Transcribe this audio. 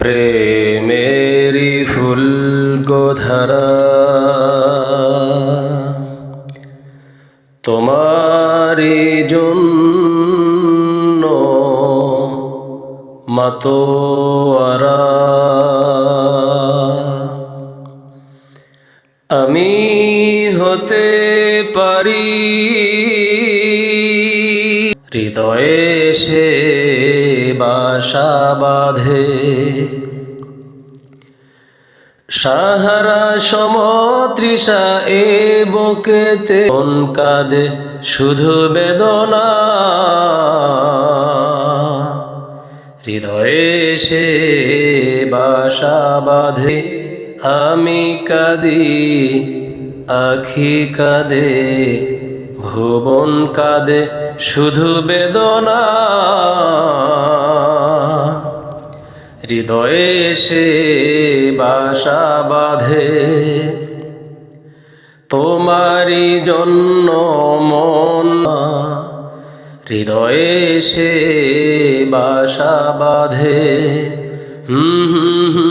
প্রেমেরি ফুল গোধারা। তোমারি জন্য মাতোয়ারা। আমি হতে পারি হৃদয়ে সে বাসা বাঁধে। সাহারা সমতৃষা এ বুকেতে মন কাঁদে শুধু বেদনা। হৃদয়ে সে বাসা বাঁধে, আমি কাঁদি, আখি কাঁদে, ভুবন কাঁদে শুধু বেদনা। হৃদয়ে সে বাসা বাঁধে। তোমারি জন্য মন হৃদয়ে সে বাসা বাঁধে। হুম হুম